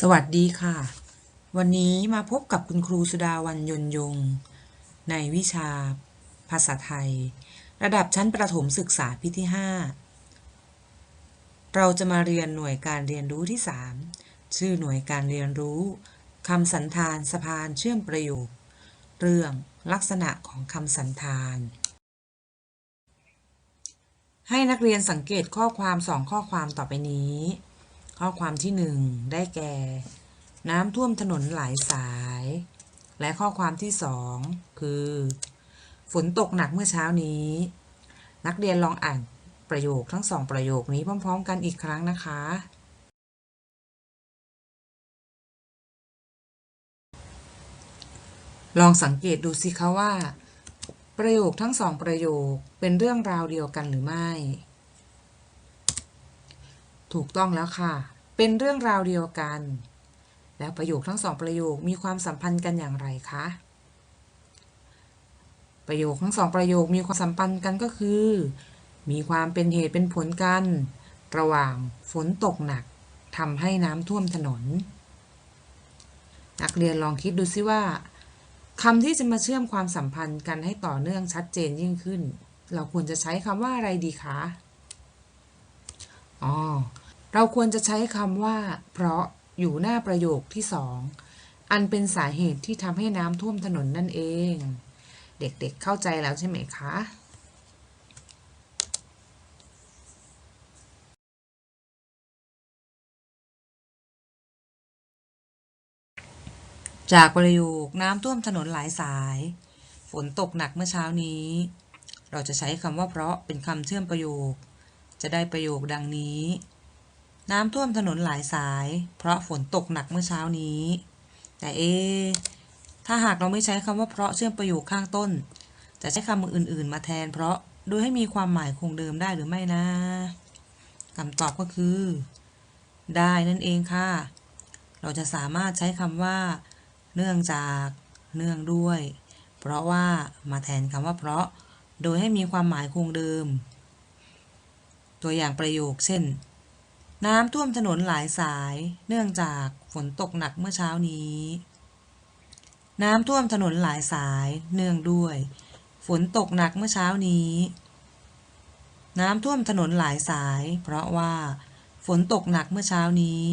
สวัสดีค่ะ วันนี้มาพบกับคุณครูสุดาวันยนยง ในวิชา ภาษาไทย ระดับชั้นประถมศึกษาปีที่ 5 เราจะมาเรียนหน่วยการเรียนรู้ที่ 3 ชื่อหน่วยการเรียนรู้คำสันธานสะพานเชื่อมประโยค เรื่องลักษณะของคำสันธาน ให้นักเรียนสังเกตข้อความสองข้อความต่อไปนี้ ข้อความที่หนึ่งได้แก่ น้ำท่วมถนนหลายสาย และข้อความที่สองคือ ฝนตกหนักเมื่อเช้านี้ นักเรียนลองอ่านประโยคทั้งสองประโยคนี้พร้อม ๆ กันอีกครั้งนะคะ ลองสังเกตดูสิคะว่า ประโยคทั้งสองประโยคเป็นเรื่องราวเดียวกันหรือไม่ ถูกต้องแล้วค่ะ เป็นเรื่องราวเดียวกัน แล้วประโยคทั้งสองประโยคมีความสัมพันธ์กันอย่างไรคะ ประโยคทั้งสองประโยคมีความสัมพันธ์กันก็คือ มีความเป็นเหตุเป็นผลกัน ระหว่างฝนตกหนักทำให้น้ำท่วมถนน นักเรียนลองคิดดูซิว่าคำที่จะมาเชื่อมความสัมพันธ์กันให้ต่อเนื่องชัดเจนยิ่งขึ้น เราควรจะใช้คำว่าอะไรดีคะ อ๋อ เราควรจะใช้คำว่า เพราะอยู่หน้าประโยคที่สองอันเป็นสาเหตุที่ทำให้น้ำท่วมถนนนั่นเอง เด็กๆเข้าใจแล้วใช่ไหมคะจากประโยคน้ำท่วมถนนหลายสาย ฝนตกหนักเมื่อเช้านี้ เราจะใช้คำว่าเพราะเป็นคำเชื่อมประโยค จะได้ประโยคดังนี้ น้ำท่วมถนนหลายสาย เพราะฝนตกหนักเมื่อเช้านี้ แต่เอ ถ้าหากเราไม่ใช้คำว่าเพราะเชื่อมประโยคข้างต้น จะใช้คำอื่น ๆ มาแทนเพราะโดยให้มีความหมายคงเดิมได้หรือไม่นะคำตอบก็คือ ได้นั่นเองค่ะ เราจะสามารถใช้คำว่า เนื่องจากเนื่องด้วย เพราะว่ามาแทนคำว่าเพราะ โดยให้มีความหมายคงเดิม ตัวอย่างประโยคเช่น น้ำท่วมถนนหลายสาย เนื่องจากฝนตกหนักเมื่อเช้านี้ น้ำท่วมถนนหลายสาย เนื่องด้วย ฝนตกหนักเมื่อเช้านี้ น้ำท่วมถนนหลายสาย เพราะว่า ฝนตกหนักเมื่อเช้านี้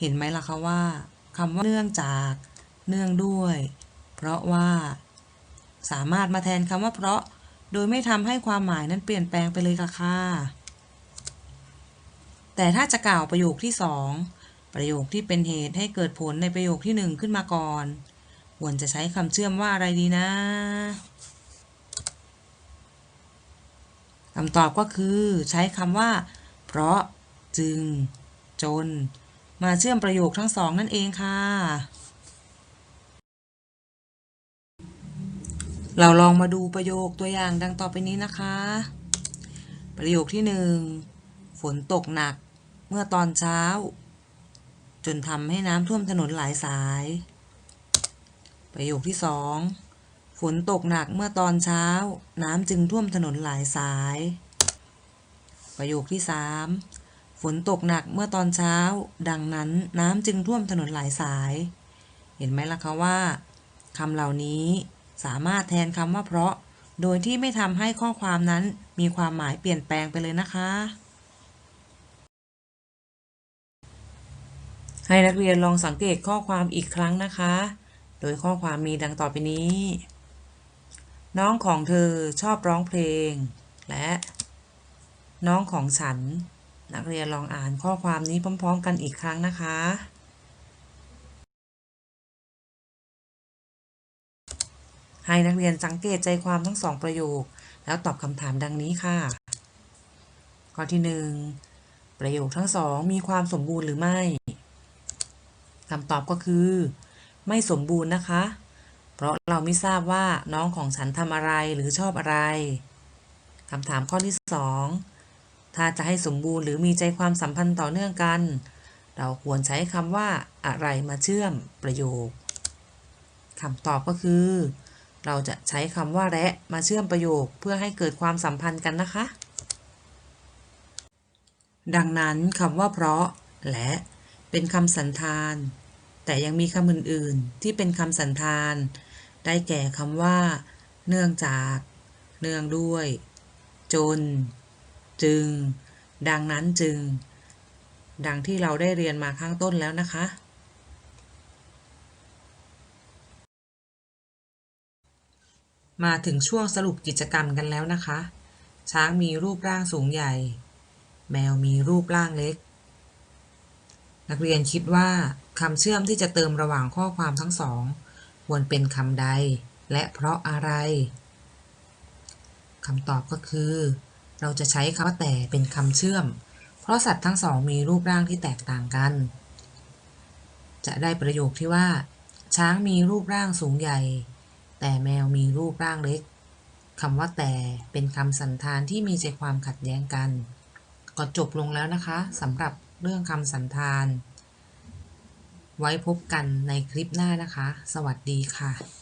เห็นไหมล่ะคะว่าคำว่าเนื่องจาก เนื่องด้วย เพราะว่า สามารถมาแทนคำว่าเพราะ โดยไม่ทำให้ความหมายนั้นเปลี่ยนแปลงไปเลยค่ะค่ะ แต่ถ้าจะกล่าวประโยคที่สองประโยคที่เป็นเหตุให้เกิดผลในประโยคที่หนึ่งขึ้นมาก่อน ควรจะใช้คำเชื่อมว่าอะไรดีนะคำตอบก็คือใช้คำว่า เพราะจึง จน มาเชื่อมประโยคทั้งสองนั่นเองค่ะ เราลองมาดูประโยคตัวอย่างดังต่อไปนี้นะคะ ประโยคที่หนึ่งฝนตกหนัก เมื่อตอนเช้า จนทำให้น้ำท่วมถนนหลายสาย ประโยคที่สองฝนตกหนักเมื่อตอนเช้า น้ำจึงท่วมถนนหลายสาย ประโยคที่สามฝนตกหนักเมื่อตอนเช้า ดังนั้นน้ำจึงท่วมถนนหลายสาย เห็นไหมล่ะคะว่าคำเหล่านี้สามารถแทนคำว่าเพราะ โดยที่ไม่ทำให้ข้อความนั้นมีความหมายเปลี่ยนแปลงไปเลยนะคะ ให้นักเรียนลองสังเกตข้อความอีกครั้งนะคะ โดยข้อความมีดังต่อไปนี้ น้องของเธอชอบร้องเพลง และ น้องของฉัน นักเรียนลองอ่านข้อความนี้พร้อม ๆ กันอีกครั้งนะคะ ให้นักเรียนสังเกตใจความทั้งสองประโยค แล้วตอบคำถามดังนี้ค่ะ ข้อที่หนึ่งประโยคทั้งสองมีความสมบูรณ์หรือไม่ คำตอบก็คือ ไม่สมบูรณ์นะคะ เพราะเราไม่ทราบว่าน้องของฉันทำอะไรหรือชอบอะไรคำถามข้อที่สองถ้าจะให้สมบูรณ์หรือมีใจความสัมพันธ์ต่อเนื่องกัน เราควรใช้คำว่าอะไรมาเชื่อมประโยคคำตอบก็คือ เราจะใช้คำว่าและมาเชื่อมประโยคเพื่อให้เกิดความสัมพันธ์กันนะคะ ดังนั้นคำว่าเพราะและเป็นคำสันธาน แต่ยังมีคำอื่นๆ ที่เป็นคำสันธาน ได้แก่คำว่า เนื่องจาก เนื่องด้วย จน จึง ดังนั้นจึง ดังที่เราได้เรียนมาข้างต้นแล้วนะคะ มาถึงช่วงสรุปกิจกรรมกันแล้วนะคะ ช้างมีรูปร่างสูงใหญ่ แมวมีรูปร่างเล็ก นักเรียนคิดว่าคำเชื่อมที่จะเติมระหว่างข้อความทั้งสอง ควรเป็นคำใด และเพราะอะไรคำตอบก็คือ เราจะใช้คำว่าแต่เป็นคำเชื่อม เพราะสัตว์ทั้งสองมีรูปร่างที่แตกต่างกัน จะได้ประโยคที่ว่า ช้างมีรูปร่างสูงใหญ่ แต่แมวมีรูปร่างเล็กคำว่าแต่เป็นคำสันธานที่มีใจความขัดแย้งกัน ก็จบลงแล้วนะคะสำหรับ เรื่องคำสันธาน ไว้พบกันในคลิปหน้านะคะ สวัสดีค่ะ